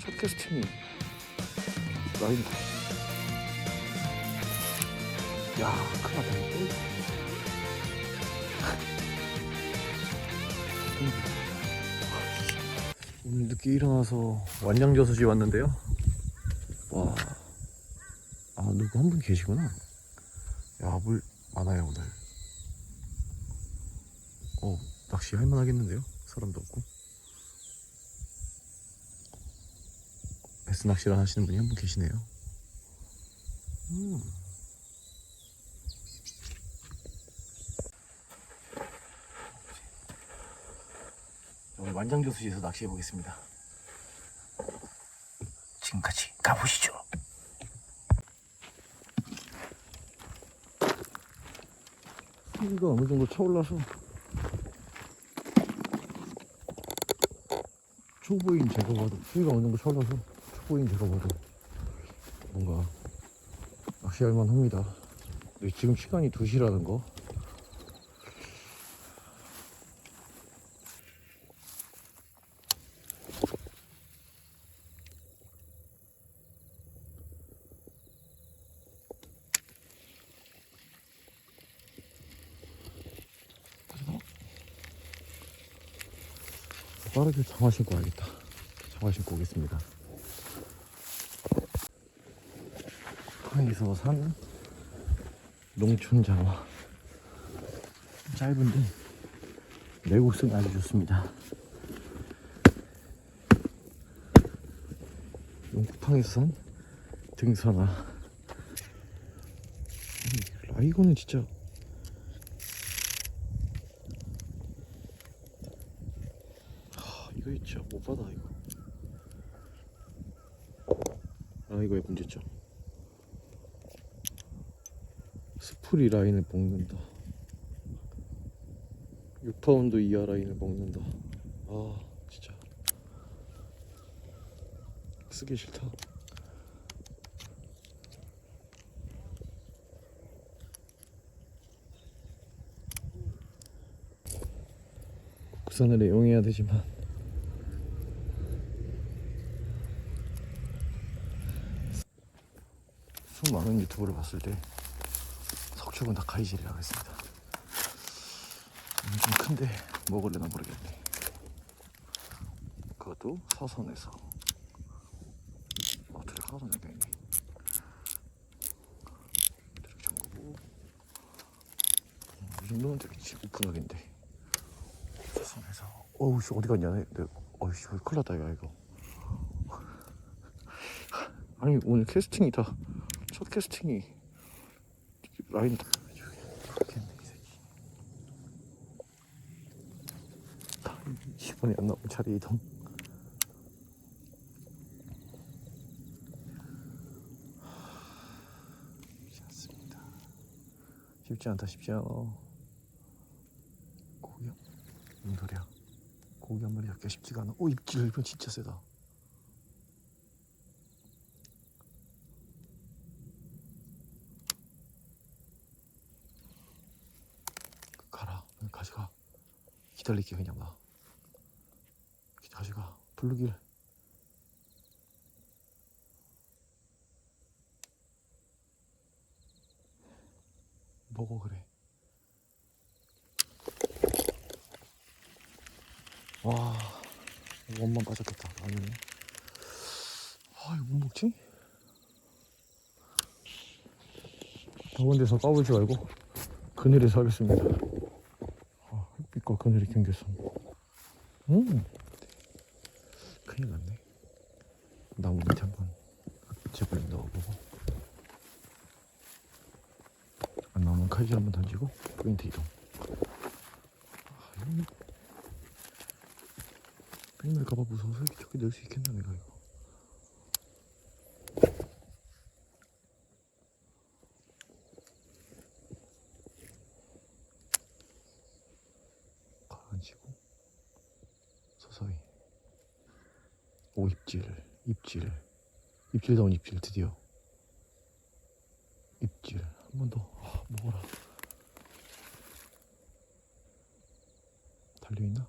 첫 캐스팅이 라인 야 큰일 났다 이거. 오늘 늦게 일어나서 완장저수지 왔는데요. 와, 아 누구 한 분 계시구나. 야 물 많아요 오늘. 어 낚시 할만하겠는데요? 사람도 없고 베스 낚시를 하시는 분이 한 분 계시네요. 음. 오늘 완장저수지에서 낚시해 보겠습니다. 지금까지 가보시죠. 수위가 어느 정도 차올라서 초보인 제가 봐도 수위가 어느 정도 차올라서 초 보인 제가 봐도 뭔가 낚시할 만 합니다. 근데 지금 시간이 2시라는 거? 빠르게 장화 신고 와야겠다. 장화 신고 오겠습니다 항에서 산 농촌 장화 짧은데 내구성이 아주 좋습니다 용국탕에서 산 등산화 이 라이거는 진짜 아, 이거 진짜 못 받아 이거. 아 이거의 문제점. 스프리 라인을 먹는다. 6파운드 이하 라인을 먹는다. 아 진짜 쓰기 싫다. 국산을 애용해야 되지만 수 많은 유튜브를 봤을 때 석축은 다 가이질이라고 했습니다. 음, 좀 큰데 먹을래나 모르겠네. 그것도 사선에서. 어 드랙 하나도 안 되네. 드랙 잠그고. 음, 이 정도면 되겠지 오픈하겠는데. 사선에서. 어우 씨 어디 갔냐? 내, 내, 어우 씨 큰일 났다 이거 이거. 아니 오늘 캐스팅이 다 첫 캐스팅이 라인. 다 그렇겠네 이 새끼 다 20분이 안 나오면 자리 이동 쉽지 않습니다. 쉽지 않다 쉽지 않아. 고기 한- 소리야. 고기 한 마리 잡기가 쉽지가 않아. 오 입질 이건 진짜 세다 기다릴게 그냥 나. 가져가. 블루길. 먹어 그래. 와, 원만 빠졌겠다. 아니네. 아, 이거 못 먹지? 더운 데서 까불지 말고 그늘에서 하겠습니다. 아, 햇빛과 그늘이 경계선. 음, 큰일 났네. 나무 밑에 한번 제발 넣어보고. 안 나오면 칼질 한번 던지고 포인트 이동. 아, 이거 뺑 날까봐 무서워서 이렇게 저기 넣을 수 있겠나 내가 이거. 입질다운 입질 드디어. 입질. 한 번더. 아, 먹어라. 달려있나?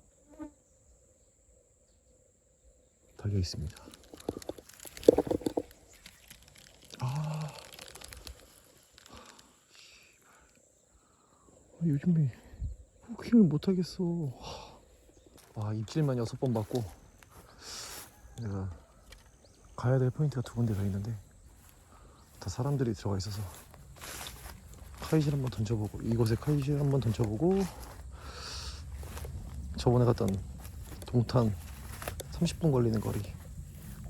달려있습니다. 아. 아 요즘에 후킹을 못하겠어. 와 입질만 여섯 번 받고. 내가 가야 될 포인트가 두 군데 가 있는데 다 사람들이 들어가 있어서 카이질 한번 던져보고 이곳에 카이질 한번 던져보고 저번에 갔던 동탄 30분 걸리는 거리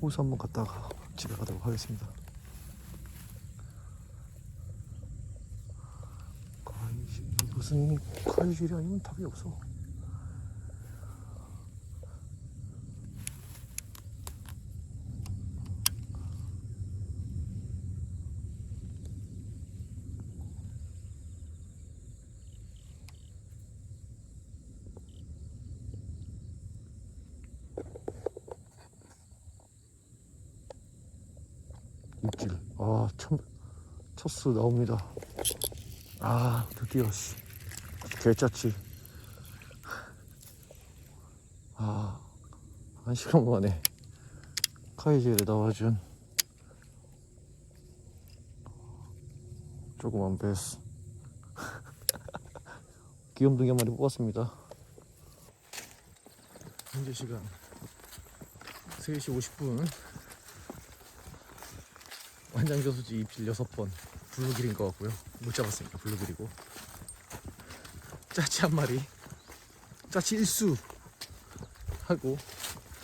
호수 한번 갔다가 집에 가도록 하겠습니다. 카이질 이것은 카이질이 아니면 답이 없어 입질. 아 첫, 첫수 나옵니다. 아 드디어 씨. 개짜치. 아 한 시간 만에 카이젤에 나와준 조그만 베스. 귀염둥이 한 마리 뽑았습니다. 현재 시간 3시 50분 완장 저수지 입질 6번 블루길인 것 같고요. 못 잡았으니까 블루길이고. 짜치 한 마리. 짜치 일수 하고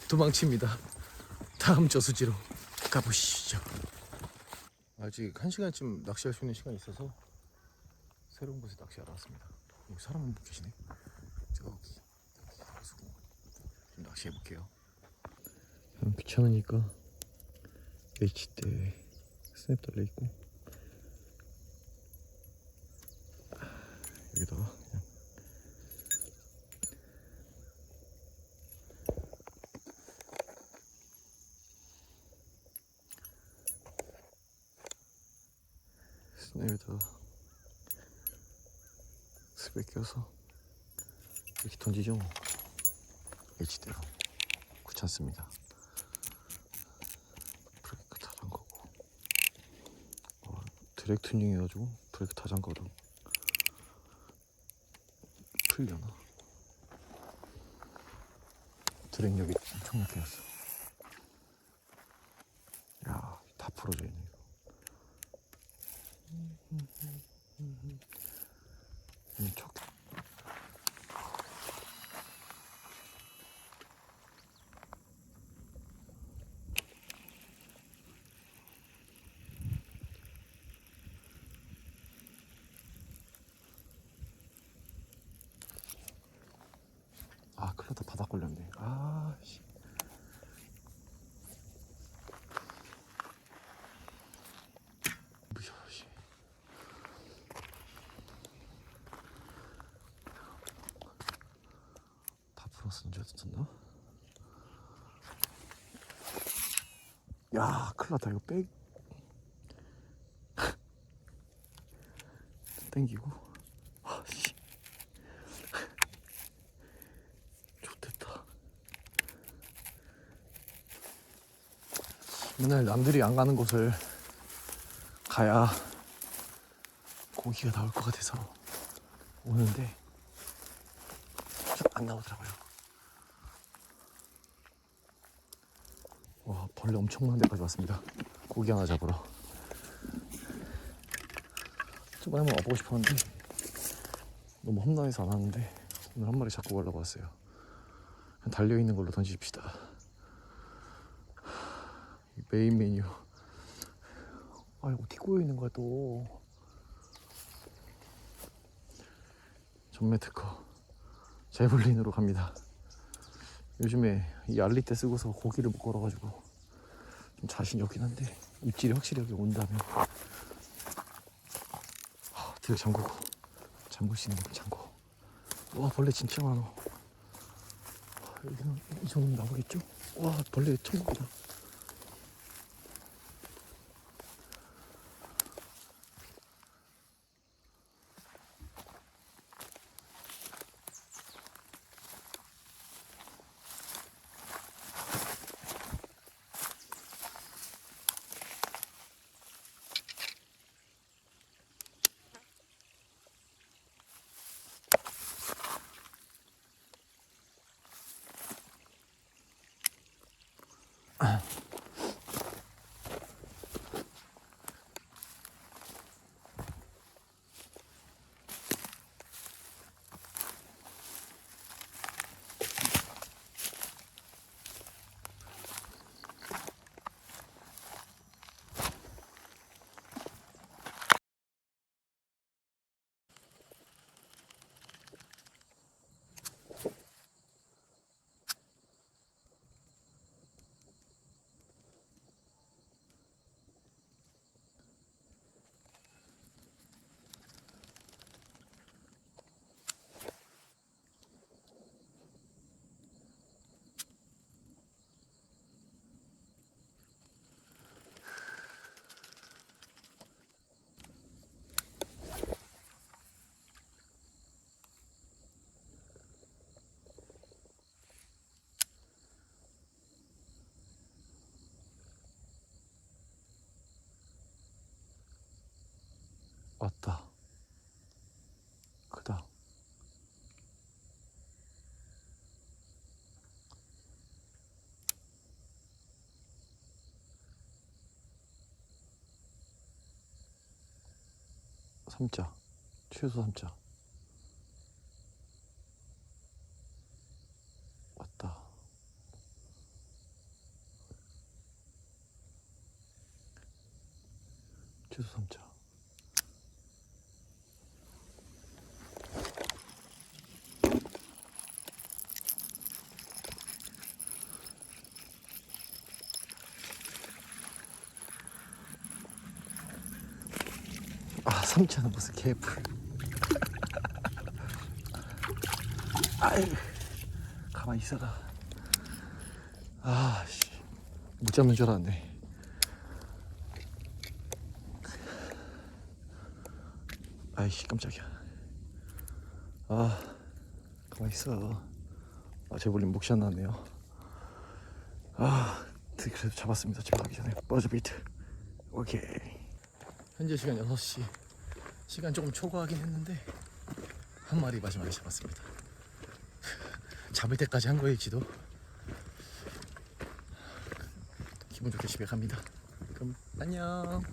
도망칩니다. 다음 저수지로 가보시죠. 아직 한 시간쯤 낚시할 수 있는 시간이 있어서 새로운 곳에 낚시하러 왔습니다. 여기 사람 한분 계시네. 저기 좀 낚시해 볼게요. 귀찮으니까 H대 스냅 달려 있고. 여기다가 그냥 스냅에다가 스백 껴서 이렇게 던지죠. 뭐. H대로. 귀찮습니다 브레이크 다 잠가고 어, 드랙 튜닝 해가지고 브레이크 다 잠가도 풀려나? 드랙력이 엄청 약해졌어. 야다 풀어져 있네 이거 음, 척 아, 큰일 났다. 바닥 걸렸네. 아, 씨. 다 풀었은 줄 알았나? 야, 큰일 났다. 이거 백. 땡기고. 아, 씨. 좋됐다. 맨날 남들이 안 가는 곳을 가야 고기가 나올 것 같아서 오는데 좀안 나오더라고요. 와 벌레 엄청 많은 데까지 왔습니다. 고기 하나 잡으러. 저번에 한번 와보고 싶었는데 너무 험난해서 안 왔는데 오늘 한 마리 잡고 가려고 왔어요. 달려있는 걸로 던집시다. 이 메인 메뉴. 아, 어디 꼬여있는 거야, 또. 전매 특허. 제블린으로 갑니다. 요즘에 이 알리떼 쓰고서 고기를 못 걸어가지고 좀 자신이 없긴 한데 입질이 확실히 여기 온다면 아, 뒤에 잠그고 잠글 수 있는 거 잠고 와 벌레 진짜 많아 와, 여기는 이 정도면 나오겠죠? 와 벌레 천국이다 왔다. 크다. 삼자. 최소 삼자. 왔다. 최소 삼자. 아 삼자는 무슨 개풀 아유 가만히 있어라. 아씨. 못 잡는 줄 알았네. 아이씨 깜짝이야. 아 가만히 있어. 아 제볼님 목시 안 나네요. 아 그래도 잡았습니다. 집에 가기 전에. 버즈 비트. 오케이. 현재 시간 6시 시간 조금 초과하긴 했는데 한 마리 마지막에 잡았습니다. 잡을 때까지 한 거일지도? 기분 좋게 집에 갑니다. 그럼 안녕